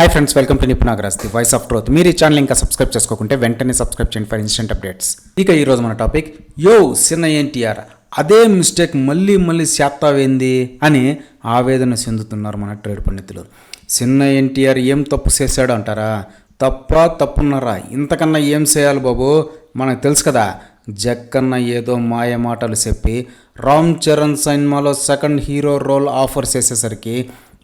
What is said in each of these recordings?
High friends welcome to Nipun Nagaraj the voice of truth మీరు ఈ channel ఇంకా subscribe చేసుకోకుంటే వెంటనే సబ్స్క్రైబ్ చేయండి ఫర్ ఇన్స్టెంట్ అప్డేట్స్ ఇక ఈరోజు మన టాపిక్ యో చిన్న ఎన్టీఆర్ అదే మిస్టేక్ మళ్ళీ మళ్ళీ చేస్తావేంది అని ఆవేదన చెందుతున్నారు మన ట్రేడ్ పండితులు. చిన్న ఎన్టీఆర్ ఏం తప్పు చేశాడు అంటారా? తప్ప తప్పున్నారా? ఇంతకన్నా ఏం చేయాలి బాబు? మనకు తెలుసు కదా జక్కన్న ఏదో మాయ మాటలు చెప్పి రామ్ చరణ్ సినిమాలో సెకండ్ హీరో రోల్ ఆఫర్ చేసేసరికి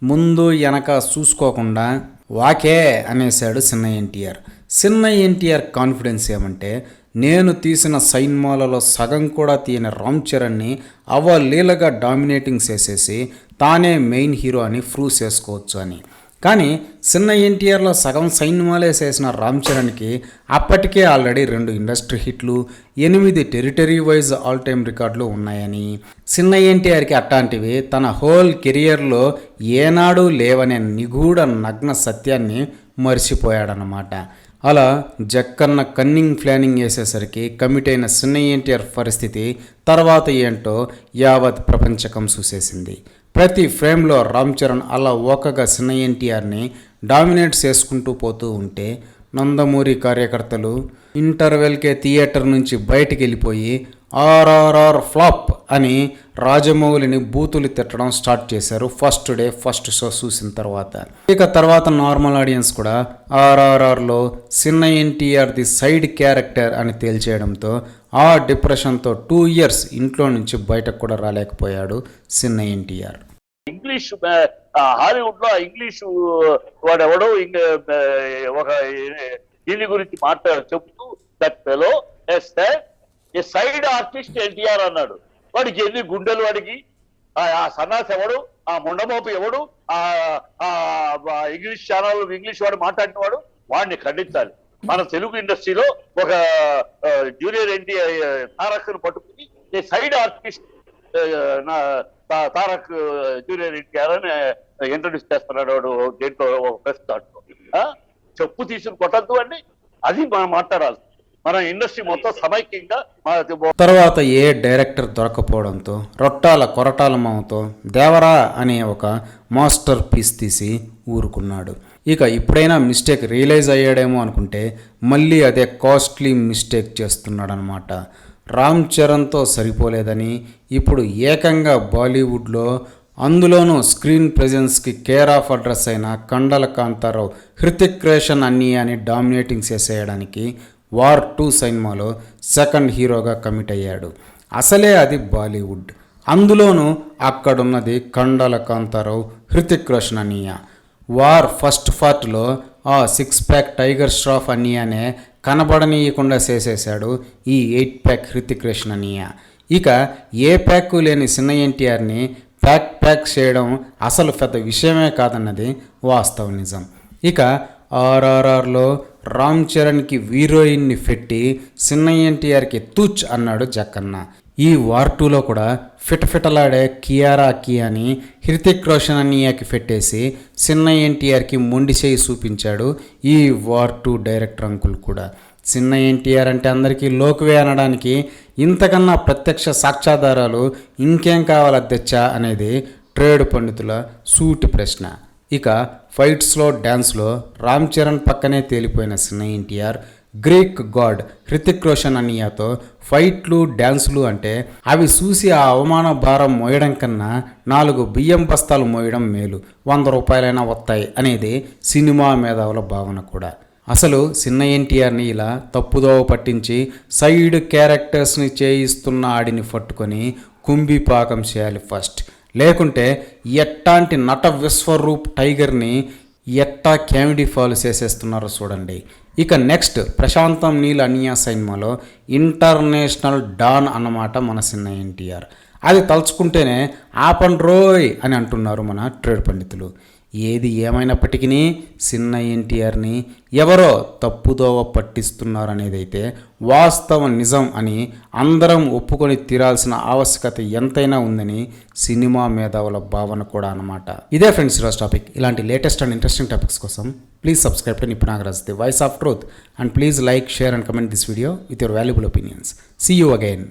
ముందు వెనక చూసుకోకుండా వాకే అనేసాడు చిన్న ఎన్టీఆర్. చిన్న ఎన్టీఆర్ కాన్ఫిడెన్స్ ఏమంటే నేను తీసిన సైన్మాలలో సగం కూడా తీయని రామ్ చరణ్ని అవలీలగా డామినేటింగ్ చేసేసి తానే మెయిన్ హీరో అని ప్రూవ్ చేసుకోవచ్చు అని. కానీ చిన్న ఎన్టీఆర్లో సగం సైన్మాలే చేసిన రామ్ చరణ్కి అప్పటికే ఆల్రెడీ రెండు ఇండస్ట్రీ హిట్లు ఎనిమిది టెరిటరీ వైజ్ ఆల్ టైమ్ రికార్డులు ఉన్నాయని. చిన్న ఎన్టీఆర్కి అట్లాంటివి తన హోల్ కెరియర్లో ఏనాడు లేవనే నిగూఢ నగ్న సత్యాన్ని మర్చిపోయాడనమాట అలా జక్కన్న కన్నింగ్ ప్లానింగ్ వేసేసరికి కమిట్ అయిన చిన్న ఎన్టీఆర్ పరిస్థితి తర్వాత ఏంటో యావత్ ప్రపంచకం చూసేసింది. ప్రతి ఫ్రేమ్లో రామ్ చరణ్ అలా ఓకగా చిన్న ఎన్టీఆర్ని డామినేట్ చేసుకుంటూ పోతూ ఉంటే నందమూరి కార్యకర్తలు ఇంటర్వెల్కే థియేటర్ నుంచి బయటికి వెళ్ళిపోయి ఆర్ఆర్ఆర్ ఫ్లాప్ అని రాజమౌళిని బూతులు తిట్టడం స్టార్ట్ చేశారు ఫస్ట్ డే ఫస్ట్ షో చూసిన తర్వాత. ఇక తర్వాత నార్మల్ ఆడియన్స్ కూడా ఆర్ఆర్ఆర్లో చిన్న ఎన్టీఆర్ ది సైడ్ క్యారెక్టర్ అని తేల్చేయడంతో ఆ డిప్రెషన్తో టూ ఇయర్స్ ఇంట్లో నుంచి బయటకు కూడా రాలేకపోయాడు చిన్న ఎన్టీఆర్. ఇంగ్లీష్ హాలీవుడ్లో ఇంగ్లీష్ వాడెవడో ఒక దీని గురించి మాట్లాడు చెప్తూ that fellow a side artist NTR అన్నాడు. వాడికి ఎన్ని గుండెలు వాడికి? ఆ సన్నాస్ ఎవడు? ఆ ముండమోపు ఎవడు? ఆ ఇంగ్లీష్ ఛానల్ ఇంగ్లీష్ వాడు మాట్లాడిన వాడు? వాడిని ఖండించాలి. మన తెలుగు ఇండస్ట్రీలో ఒక జూనియర్ ఎన్టీఆర్ తారక్ను పట్టుకుని సైడ్ ఆర్టిస్ట్ నా తారక్ జూనియర్ ఎన్టీఆర్ అని ఇంట్రడ్యూస్ చేస్తున్నాడు వాడు దేంట్లో ఒక ప్రెస్ దాంట్లో. చెప్పు తీసుకుని కొట్టద్దు అండి అది మనం మాట్లాడాలి మన ఇండస్ట్రీ మొత్తం సమైక్యంగా తర్వాత ఏ డైరెక్టర్ దొరకపోవడంతో రొట్టాల కొరటాల మామతో దేవరా అనే ఒక మాస్టర్ పీస్ తీసి ఊరుకున్నాడు. ఇక ఇప్పుడైనా మిస్టేక్ రియలైజ్ అయ్యాడేమో అనుకుంటే మళ్ళీ అదే కాస్ట్లీ మిస్టేక్ చేస్తున్నాడనమాట రామ్ చరణ్తో సరిపోలేదని ఇప్పుడు ఏకంగా బాలీవుడ్లో అందులోనూ స్క్రీన్ ప్రెజెన్స్కి కేర్ ఆఫ్ అడ్రస్ అయిన కండల కాంతారావు హృతిక్ రేషన్ అన్నీ అని డామినేటింగ్ చేసేయడానికి వార్ టూ సినిమాలో సెకండ్ హీరోగా కమిట్ అయ్యాడు. అసలే అది బాలీవుడ్. అందులోనూ అక్కడున్నది కండల కాంతారావు హృతిక్ రోషన్ అన్నయ్య వార్ ఫస్ట్ పార్ట్లో ఆ సిక్స్ ప్యాక్ టైగర్ స్ట్రాఫ్ అన్నయ్యనే కనబడనీయకుండా చేసేశాడు ఈ ఎయిట్ ప్యాక్ హృతిక్ రోషన్ అన్నయ్య ఇక ఏ ప్యాక్ లేని చిన్న ఎన్టీఆర్ని ప్యాక్ ప్యాక్ చేయడం అసలు పెద్ద విషయమే కాదన్నది వాస్తవ నిజం. ఇక ఆర్ఆర్ఆర్లో రామ్ చరణ్కి హీరోయిన్ని పెట్టి చిన్న ఎన్టీఆర్కి తూచ్ అన్నాడు జక్కన్న ఈ వార్ టూలో కూడా ఫిటఫిటలాడే కియారా అని హృతిక్ రోషన్ అన్నయ్యకి పెట్టేసి చిన్న ఎన్టీఆర్కి మొండి చేయి చూపించాడు ఈ వార్ టూ డైరెక్టర్ అంకుల్ కూడా. చిన్న ఎన్టీఆర్ అంటే అందరికీ లోకువే అనడానికి ఇంతకన్నా ప్రత్యక్ష సాక్ష్యాధారాలు ఇంకేం కావాలి అధ్యక్ష అనేది ట్రేడ్ పండితుల సూటి ప్రశ్న. ఇక ఫైట్స్లో డ్యాన్స్లో రామ్ చరణ్ పక్కనే తేలిపోయిన సిన్న ఎన్టీఆర్ గ్రీక్ గాడ్ హృతిక్ రోషన్ అనియాతో ఫైట్లు డ్యాన్సులు అంటే అవి చూసి ఆ అవమాన భారం మోయడం కన్నా నాలుగు బియ్యం బస్తాలు మోయడం మేలు. వంద రూపాయలైనా వస్తాయి అనేది సినిమా మేధావుల భావన కూడా. అసలు చిన్న ఎన్టీఆర్ని ఇలా తప్పుదోవ పట్టించి సైడ్ క్యారెక్టర్స్ని చేయిస్తున్న ఆడిని పట్టుకొని కుంభిపాకం చేయాలి ఫస్ట్. లేకుంటే ఎట్టాంటి నట విశ్వరూప్ టైగర్ని ఎట్టా కామెడీ ఫాలో చేసేస్తున్నారో చూడండి. ఇక నెక్స్ట్ ప్రశాంతం నీల్ అనియా సినిమాలో ఇంటర్నేషనల్ డాన్ అన్నమాట మన చిన్న ఎన్టీఆర్. అది తలుచుకుంటేనే ఆపన్ రోయ్ అని అంటున్నారు మన ట్రేడ్ పండితులు. ఏది ఏమైనప్పటికీ చిన్న ఎన్టీఆర్ని ఎవరో తప్పుదోవ పట్టిస్తున్నారు అనేదైతే వాస్తవ నిజం అని అందరం ఒప్పుకొని తీరాల్సిన ఆవశ్యకత ఎంతైనా ఉందని సినిమా మేధావుల భావన కూడా అనమాట ఇదే ఫ్రెండ్స్ ఈరోజు టాపిక్. ఇలాంటి లేటెస్ట్ అండ్ ఇంట్రెస్టింగ్ టాపిక్స్ కోసం please subscribe to Nipun Nagaraj the voice of truth. And please like share and comment this video with your valuable opinions. See you again